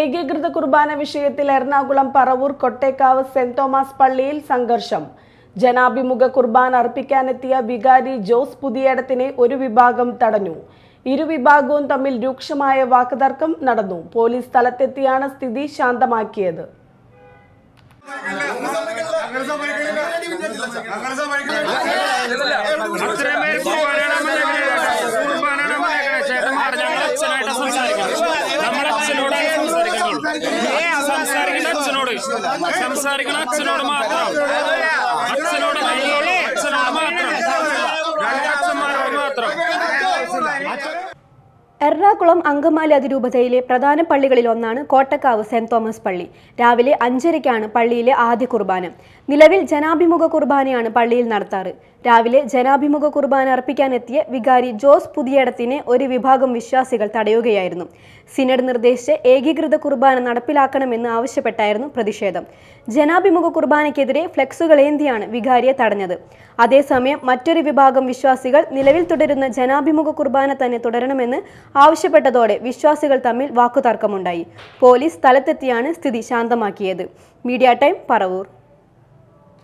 ഏകീകൃത കുർബാന വിഷയത്തിൽ എറണാകുളം പറവൂർ കൊട്ടേക്കാവ് സെന്റ് തോമസ് പള്ളിയിൽ സംഘർഷം. ജനാഭിമുഖ കുർബാൻ അർപ്പിക്കാനെത്തിയ വികാരി ജോസ് പുതിയടത്തിനെ ഒരു വിഭാഗം തടഞ്ഞു. ഇരു വിഭാഗവും തമ്മിൽ രൂക്ഷമായ വാക്കുതർക്കം നടന്നു. പോലീസ് സ്ഥലത്തെത്തിയാണ് സ്ഥിതി ശാന്തമാക്കിയത്. അങ്ങനെ ಸಂಸಾರಿಗನ ಚುನಾವಣೆ ಮಾಡ್ತಾರೆ എറണാകുളം അങ്കമാലി അതിരൂപതയിലെ പ്രധാന പള്ളികളിൽ ഒന്നാണ് കോട്ടക്കാവ് സെന്റ് തോമസ് പള്ളി. രാവിലെ അഞ്ചരയ്ക്കാണ് പള്ളിയിലെ ആദ്യ കുർബാന. നിലവിൽ ജനാഭിമുഖ കുർബാനയാണ് പള്ളിയിൽ നടത്താറ്. രാവിലെ ജനാഭിമുഖ കുർബാന അർപ്പിക്കാനെത്തിയ വികാരി ജോസ് പുതിയടത്തിനെ ഒരു വിഭാഗം വിശ്വാസികൾ തടയുകയായിരുന്നു. സിനഡ് നിർദ്ദേശിച്ച് ഏകീകൃത കുർബാന നടപ്പിലാക്കണമെന്ന് ആവശ്യപ്പെട്ടായിരുന്നു പ്രതിഷേധം. ജനാഭിമുഖ കുർബാനയ്ക്കെതിരെ ഫ്ലെക്സുകൾ ഏന്തിയാണ് വികാരിയെ തടഞ്ഞത്. അതേസമയം മറ്റൊരു വിഭാഗം വിശ്വാസികൾ നിലവിൽ തുടരുന്ന ജനാഭിമുഖ കുർബാന തന്നെ തുടരണമെന്ന് ആവശ്യപ്പെട്ടതോടെ വിശ്വാസികൾ തമ്മിൽ വാക്കുതർക്കമുണ്ടായി. പോലീസ് സ്ഥലത്തെത്തിയാണ് സ്ഥിതി ശാന്തമാക്കിയത്. Media time Paravur.